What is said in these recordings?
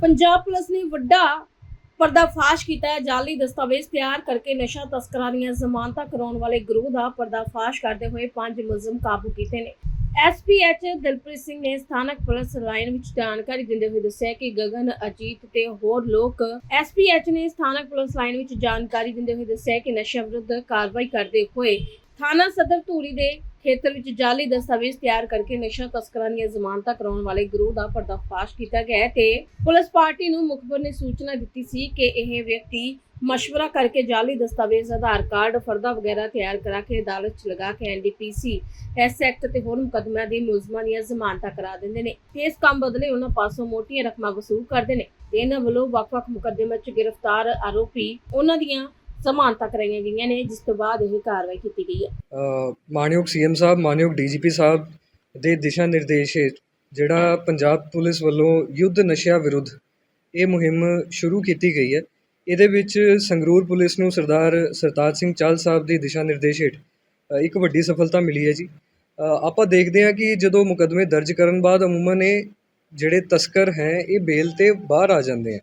Punjab police ਨੇ ਵੱਡਾ ਪਰਦਾਫਾਸ਼ ਕੀਤਾ ਹੈ। ਜਾਲੀ ਦਸਤਾਵੇਜ਼ ਤਿਆਰ ਕਰਕੇ ਨਸ਼ਾ ਤਸਕਰਾਂ ਦੀਆਂ ਜ਼ਮਾਨਤਾਂ ਕਰਾਉਣ ਵਾਲੇ ਗਰੋਹ ਦਾ ਪਰਦਾਫਾਸ਼ ਕਰਦੇ ਹੋਏ ਪੰਜ ਮੁਲਜ਼ਮ ਕਾਬੂ ਕੀਤੇ ਨੇ। ਐਸਪੀਐਚ ਦਿਲਪ੍ਰੀਤ ਸਿੰਘ ਨੇ ਸਥਾਨਕ ਪੁਲਿਸ ਲਾਈਨ ਵਿੱਚ ਜਾਣਕਾਰੀ ਦਿੰਦੇ ਹੋਏ ਦੱਸਿਆ ਕਿ ਗਗਨ, ਅਜੀਤ ਤੇ ਹੋਰ ਲੋਕ ਐਸਪੀਐਚ ਨੇ ਸਥਾਨਕ ਪੁਲਿਸ ਲਾਈਨ ਵਿੱਚ ਜਾਣਕਾਰੀ ਦਿੰਦੇ ਹੋਏ ਦੱਸਿਆ ਕਿ ਨਸ਼ਾ ਵਿਰੁੱਧ ਕਾਰਵਾਈ ਕਰਦੇ ਹੋਏ ਥਾਣਾ ਸਦਰ ਧੂਰੀ ਦੇ ਖੇਤਰ ਵਿੱਚ ਜਾਲੀ ਦਸਤਾਵੇਜ਼ ਤਿਆਰ ਕਰਕੇ ਨਸ਼ਾ ਤਸਕਰਾਂ ਦੀਆਂ ਜ਼ਮਾਨਤਾਂ ਕਰਾਉਣ ਵਾਲੇ ਗਰੋਹ ਦਾ ਪਰਦਾਫਾਸ਼ ਕੀਤਾ ਗਿਆ ਹੈ ਤੇ ਪੁਲਿਸ ਪਾਰਟੀ ਨੂੰ ਮੁਖਬਰ ਨੇ ਸੂਚਨਾ ਦਿੱਤੀ ਸੀ ਕਿ ਇਹ ਵਿਅਕਤੀ ਮਸ਼ਵਰਾ ਕਰਕੇ ਜਾਲੀ ਦਸਤਾਵੇਜ਼, ਆਧਾਰ ਕਾਰਡ, ਫਰਦਾ ਵਗੈਰਾ ਤਿਆਰ ਕਰਾ ਕੇ ਅਦਾਲਤ 'ਚ ਲਗਾ ਕੇ ਐਨਡੀਪੀਸੀ ਐਸ ਐਕਟ ਤੇ ਹੋਰ ਮੁਕੱਦਮਿਆਂ ਦੇ ਮੁਲਜ਼ਮਾਂ ਦੀਆਂ ਜ਼ਮਾਨਤਾਂ ਕਰਾ ਦਿੰਦੇ ਨੇ। ਤੇ ਇਸ ਕੰਮ ਬਦਲੇ ਉਹਨਾਂ ਪਾਸੋਂ ਮੋਟੀਆਂ ਰਕਮਾਂ ਵਸੂਲ ਕਰਦੇ ਨੇ। ਤੇ ਇਹਨਾਂ ਵੱਲੋਂ ਵੱਖ-ਵੱਖ ਮੁਕੱਦਮਿਆਂ 'ਚ ਗ੍ਰਿਫਤਾਰ ਆਰੋਪੀ, ਉਹਨਾਂ ਦੀਆਂ ਜ਼ਮਾਨਤਾਂ ਕਰਾਈਆਂ ਗਈਆਂ ਨੇ ਜਿਸ ਤੋਂ ਬਾਅਦ ਇਹ ਕਾਰਵਾਈ ਕੀਤੀ ਗਈ ਹੈ। ਅ, ਮਾਣਯੋਗ ਸੀਐਮ ਸਾਹਿਬ ਮਾਣਯੋਗ ਡੀਜੀਪੀ ਸਾਹਿਬ ਦੇ ਦਿਸ਼ਾ ਨਿਰਦੇਸ਼ ਹੇਠ ਜਿਹੜਾ ਪੰਜਾਬ ਪੁਲਿਸ ਵੱਲੋਂ ਯੁੱਧ ਨਸ਼ਿਆਂ ਵਿਰੁੱਧ ਇਹ ਮੁਹਿੰਮ ਸ਼ੁਰੂ ਕੀਤੀ ਗਈ ਹੈ ਇਹਦੇ ਵਿੱਚ ਸੰਗਰੂਰ ਪੁਲਿਸ ਨੂੰ ਸਰਦਾਰ ਸਰਤਾਜ ਸਿੰਘ ਚਾਲ ਸਾਹਿਬ ਦੀ ਦਿਸ਼ਾ ਨਿਰਦੇਸ਼ ਹੇਠ ਇੱਕ ਵੱਡੀ ਸਫਲਤਾ ਮਿਲੀ ਹੈ ਜੀ। ਆਪਾਂ ਦੇਖਦੇ ਹਾਂ ਕਿ ਜਦੋਂ ਮੁਕੱਦਮੇ ਦਰਜ ਕਰਨ ਬਾਅਦ ਅਮੂਮਨ ਇਹ ਜਿਹੜੇ ਤਸਕਰ ਹੈ ਇਹ ਬੇਲ ਤੇ ਬਾਹਰ ਆ ਜਾਂਦੇ ਆ।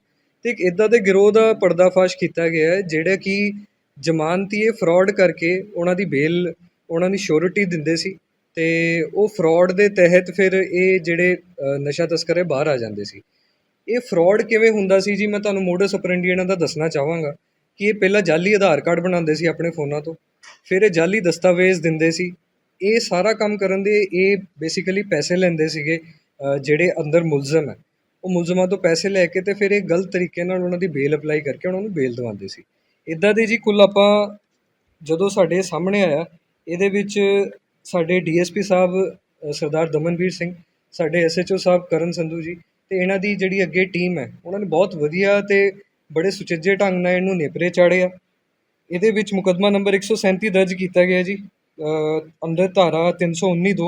ਅਤੇ ਇੱਕ ਇੱਦਾਂ ਦੇ ਗਿਰੋਹ ਦਾ ਪਰਦਾਫਾਸ਼ ਕੀਤਾ ਗਿਆ ਹੈ, ਜਿਹੜਾ ਕਿ ਜ਼ਮਾਨਤੀਏ ਫਰੋਡ ਕਰਕੇ ਉਹਨਾਂ ਦੀ ਬੇਲ ਉਹਨਾਂ ਦੀ ਸ਼ੋਰਿਟੀ ਦਿੰਦੇ ਸੀ ਅਤੇ ਉਹ ਫਰੋਡ ਦੇ ਤਹਿਤ ਫਿਰ ਇਹ ਜਿਹੜੇ ਨਸ਼ਾ ਤਸਕਰ ਹੈ, ਬਾਹਰ ਆ ਜਾਂਦੇ ਸੀ। ਇਹ ਫਰੋਡ ਕਿਵੇਂ ਹੁੰਦਾ ਸੀ ਜੀ? ਮੈਂ ਤੁਹਾਨੂੰ ਮੋਡਸ ਆਪਰੈਂਡੀ ਇਹਨਾਂ ਦਾ ਦੱਸਣਾ ਚਾਹਾਂਗਾ ਕਿ ਇਹ ਪਹਿਲਾਂ ਜਾਲੀ ਆਧਾਰ ਕਾਰਡ ਬਣਾਉਂਦੇ ਸੀ ਆਪਣੇ ਫੋਨਾਂ ਤੋਂ, ਫਿਰ ਇਹ ਜਾਲੀ ਦਸਤਾਵੇਜ਼ ਦਿੰਦੇ ਸੀ। ਇਹ ਸਾਰਾ ਕੰਮ ਕਰਨ ਦੇ ਇਹ ਬੇਸਿਕਲੀ ਪੈਸੇ ਲੈਂਦੇ ਸੀਗੇ ਜਿਹੜੇ ਅੰਦਰ ਮੁਲਜ਼ਮ ਹੈ। ਉਹ ਮੁਲਜ਼ਮਾਂ ਤੋਂ ਪੈਸੇ ਲੈ ਕੇ ਤੇ ਫਿਰ ਇਹ ਗਲਤ ਤਰੀਕੇ ਨਾਲ ਉਹਨਾਂ ਦੀ ਬੇਲ ਅਪਲਾਈ ਕਰਕੇ ਉਹਨਾਂ ਨੂੰ ਬੇਲ ਦਵਾਉਂਦੇ ਸੀ। ਇਦਾਂ ਦੇ ਜੀ ਕੁੱਲ ਆਪਾਂ ਜਦੋਂ ਸਾਡੇ ਸਾਹਮਣੇ ਆਇਆ, ਇਹਦੇ ਵਿੱਚ ਸਾਡੇ ਡੀਐਸਪੀ ਸਾਹਿਬ ਸਰਦਾਰ ਦਮਨਵੀਰ ਸਿੰਘ, ਸਾਡੇ ਐਸਐਚਓ ਸਾਹਿਬ ਕਰਨ ਸੰਧੂ ਜੀ ਤੇ ਇਹਨਾਂ ਦੀ ਜਿਹੜੀ ਅੱਗੇ ਟੀਮ ਹੈ, ਉਹਨਾਂ ਨੇ ਬਹੁਤ ਵਧੀਆ ਤੇ ਬੜੇ ਸੁਚੱਜੇ ਢੰਗ ਨਾਲ ਇਹਨੂੰ ਨੇਪਰੇ ਚਾੜਿਆ ਇਹਦੇ ਵਿੱਚ ਮੁਕੱਦਮਾ ਨੰਬਰ 137 ਦਰਜ ਕੀਤਾ ਗਿਆ ਜੀ ਅੰਦਰ ਧਾਰਾ 319 2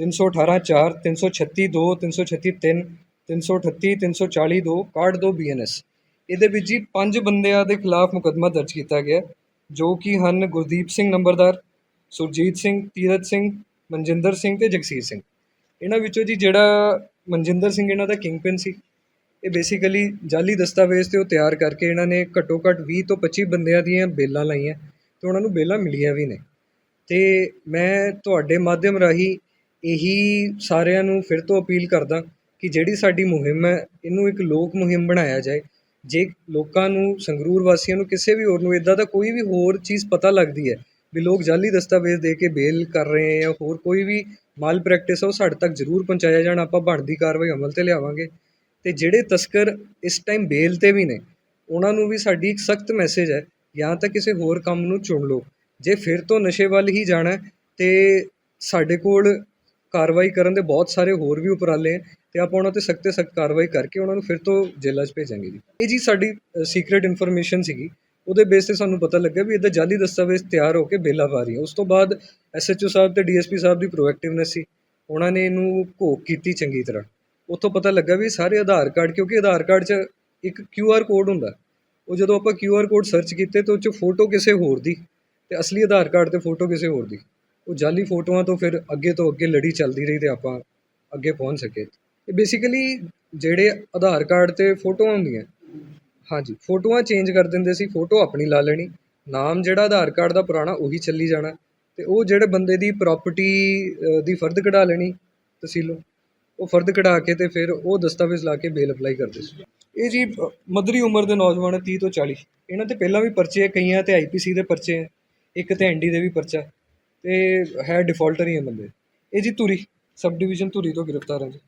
318 4 336 2 336 3 338 340 2 61 2 ਬੀਐਨਐਸ ਇਹਦੇ ਵਿੱਚ ਜੀ ਪੰਜ ਬੰਦਿਆਂ ਦੇ ਖਿਲਾਫ ਮੁਕੱਦਮਾ ਦਰਜ ਕੀਤਾ ਗਿਆ, ਜੋ ਕਿ ਹਨ ਗੁਰਦੀਪ ਸਿੰਘ ਨੰਬਰਦਾਰ, ਸੁਰਜੀਤ ਸਿੰਘ ਤੀਰਤ ਸਿੰਘ, ਮਨਜਿੰਦਰ ਸਿੰਘ ਤੇ ਜਗਸੀਰ ਸਿੰਘ। ਇਹਨਾਂ ਵਿੱਚੋਂ ਜੀ ਜਿਹੜਾ ਮਨਜਿੰਦਰ ਸਿੰਘ ਇਹਨਾਂ ਦਾ ਕਿੰਗਪਿਨ ਸੀ, ਇਹ ਬੇਸਿਕਲੀ ਜਾਲੀ ਦਸਤਾਵੇਜ਼ ਤੇ ਉਹ ਤਿਆਰ ਕਰਕੇ ਇਹਨਾਂ ਨੇ ਘੱਟੋ ਘੱਟ 20 ਤੋਂ 25 ਬੰਦਿਆਂ ਦੀਆਂ ਬੇਲਾਂ ਲਾਈਆਂ ਤੇ ਉਹਨਾਂ ਨੂੰ ਬੇਲਾਂ ਮਿਲੀਆਂ ਵੀ ਨੇ। ਤੇ ਮੈਂ ਤੁਹਾਡੇ ਮਾਧਿਅਮ ਰਾਹੀਂ ਇਹੀ ਸਾਰਿਆਂ ਨੂੰ ਫਿਰ ਤੋਂ ਅਪੀਲ ਕਰਦਾ ਕਿ ਜਿਹੜੀ ਸਾਡੀ ਮੁਹਿੰਮ ਹੈ, ਇਹਨੂੰ ਇੱਕ ਲੋਕ ਮੁਹਿੰਮ ਬਣਾਇਆ ਜਾਏ। ਜੇ ਲੋਕਾਂ ਨੂੰ, ਸੰਗਰੂਰ ਵਾਸੀਆਂ ਨੂੰ ਕਿਸੇ ਵੀ ਹੋਰ ਨੂੰ ਇੱਦਾਂ ਦਾ ਕੋਈ ਵੀ ਹੋਰ ਚੀਜ਼ ਪਤਾ ਲੱਗਦੀ ਹੈ ਵੀ ਲੋਕ ਜਾਲੀ ਦਸਤਾਵੇਜ਼ ਦੇ ਕੇ ਬੇਲ ਕਰ ਰਹੇ ਹੈ ਜਾਂ ਹੋਰ ਕੋਈ ਵੀ ਮਾਲ ਪ੍ਰੈਕਟਿਸ ਹੈ ਉਹ ਸਾਡੇ ਤੱਕ ਜ਼ਰੂਰ ਪਹੁੰਚਾਇਆ ਜਾਣ, ਆਪਾਂ ਬਣਦੀ ਕਾਰਵਾਈ ਅਮਲ ਤੇ ਲਿਆਵਾਂਗੇ। ਅਤੇ ਜਿਹੜੇ ਤਸਕਰ ਇਸ ਟਾਈਮ ਬੇਲ ਤੇ ਵੀ ਨੇ, ਉਹਨਾਂ ਨੂੰ ਵੀ ਸਾਡੀ ਇੱਕ ਸਖਤ ਮੈਸੇਜ ਹੈ, ਜਾਂ ਤਾਂ ਕਿਸੇ ਹੋਰ ਕੰਮ ਨੂੰ ਚੁਣ ਲਓ। ਜੇ ਫਿਰ ਤੋਂ ਨਸ਼ੇ ਵੱਲ ਹੀ ਜਾਣਾ ਤਾਂ ਸਾਡੇ ਕੋਲ ਕਾਰਵਾਈ ਕਰਨ ਦੇ ਬਹੁਤ ਸਾਰੇ ਹੋਰ ਵੀ ਉਪਰਾਲੇ ਹੈ ਤੇ ਆਪਾਂ ਉਹਨਾਂ ਤੇ ਸਖਤ ਤੇ ਸਖਤ ਕਾਰਵਾਈ ਕਰਕੇ ਉਹਨਾਂ ਨੂੰ ਫਿਰ ਤੋਂ ਜੇਲ੍ਹਾਂ 'ਚ ਭੇਜਾਂਗੇ ਜੀ। ਇਹ ਜੀ ਸਾਡੀ ਸੀਕ੍ਰੀਟ ਇਨਫੋਰਮੇਸ਼ਨ ਸੀਗੀ। ਉਹਦੇ ਬੇਸ ਤੇ ਸਾਨੂੰ ਪਤਾ ਲੱਗਾ ਵੀ ਇਹਦਾ ਜਾਲੀ ਦਸਤਾਵੇਜ਼ ਤਿਆਰ ਹੋ ਕੇ ਬੇਲਾਂ ਪਾ ਰਹੀਆਂ ਉਸ ਤੋਂ ਬਾਅਦ ਐਸਐਚਓ ਸਾਹਿਬ ਤੇ ਡੀਐਸਪੀ ਸਾਹਿਬ ਦੀ ਪ੍ਰੋਐਕਟਿਵਨੈਸ ਸੀ। ਉਹਨਾਂ ਨੇ ਇਹਨੂੰ ਘੋਖ ਕੀਤੀ ਚੰਗੀ ਤਰ੍ਹਾਂ। ਉੱਥੋਂ ਪਤਾ ਲੱਗਾ ਵੀ ਸਾਰੇ ਆਧਾਰ ਕਾਰਡ, ਕਿਉਂਕਿ ਆਧਾਰ ਕਾਰਡ 'ਚ ਇੱਕ ਕਿਊਆਰ ਕੋਡ ਹੁੰਦਾ। ਉਹ ਜਦੋਂ ਆਪਾਂ ਕਿਊਆਰ ਕੋਡ ਸਰਚ ਕੀਤੇ ਤਾਂ ਉਹ 'ਚ ਫੋਟੋ ਕਿਸੇ ਹੋਰ ਦੀ ਤੇ ਅਸਲੀ ਆਧਾਰ ਕਾਰਡ ਤੇ ਫੋਟੋ ਕਿਸੇ ਹੋਰ ਦੀ। ਉਹ ਜਾਲੀ ਫੋਟੋਆਂ ਤੋਂ ਫਿਰ ਅੱਗੇ ਤੋਂ ਅੱਗੇ ਲੜੀ ਚੱਲਦੀ ਰਹੀ ਅਤੇ ਆਪਾਂ ਅੱਗੇ ਪਹੁੰਚ ਸਕੇ। ਇਹ ਬੇਸਿਕਲੀ ਜਿਹੜੇ ਆਧਾਰ ਕਾਰਡ ਤੇ ਫੋਟੋਆਂ ਹੁੰਦੀਆਂ। ਹਾਂਜੀ ਫੋਟੋਆਂ ਚੇਂਜ ਕਰ ਦਿੰਦੇ ਸੀ ਫੋਟੋ ਆਪਣੀ ਲਾ ਲੈਣੀ। ਨਾਮ ਜਿਹੜਾ ਆਧਾਰ ਕਾਰਡ ਦਾ ਪੁਰਾਣਾ ਉਹੀ ਚੱਲੀ ਜਾਣਾ। ਅਤੇ ਉਹ ਜਿਹੜੇ ਬੰਦੇ ਦੀ ਪ੍ਰੋਪਰਟੀ ਦੀ ਫਰਦ ਕਢਾ ਲੈਣੀ ਤਹਿਸੀਲੋਂ ਉਹ ਫਰਦ ਕਢਾ ਕੇ ਅਤੇ ਫਿਰ ਉਹ ਦਸਤਾਵੇਜ਼ ਲਾ ਕੇ ਬੇਲ ਅਪਲਾਈ ਕਰਦੇ ਸੀ। ਇਹ ਜੀ ਅ, ਮੱਧਰੀ ਉਮਰ ਦੇ ਨੌਜਵਾਨ ਹੈ 30 ਤੋਂ 40 ਇਹਨਾਂ ਤੇ ਪਹਿਲਾਂ ਵੀ ਪਰਚੇ ਹੈ ਕਈਆਂ ਤੇ ਆਈਪੀਸੀ ਦੇ ਪਰਚੇ ਹੈ ਇੱਕ ਤੇ ਐਨਡੀ ਦੇ ਵੀ ਪਰਚਾ। ਅਤੇ ਹੈ ਡਿਫਾਲਟਰ ਹੀ ਹੈ ਬੰਦੇ। ਇਹ ਜੀ ਧੂਰੀ, ਸਬ ਡਿਵੀਜ਼ਨ ਧੂਰੀ ਤੋਂ ਗ੍ਰਿਫਤਾਰ ਹੈ ਜੀ।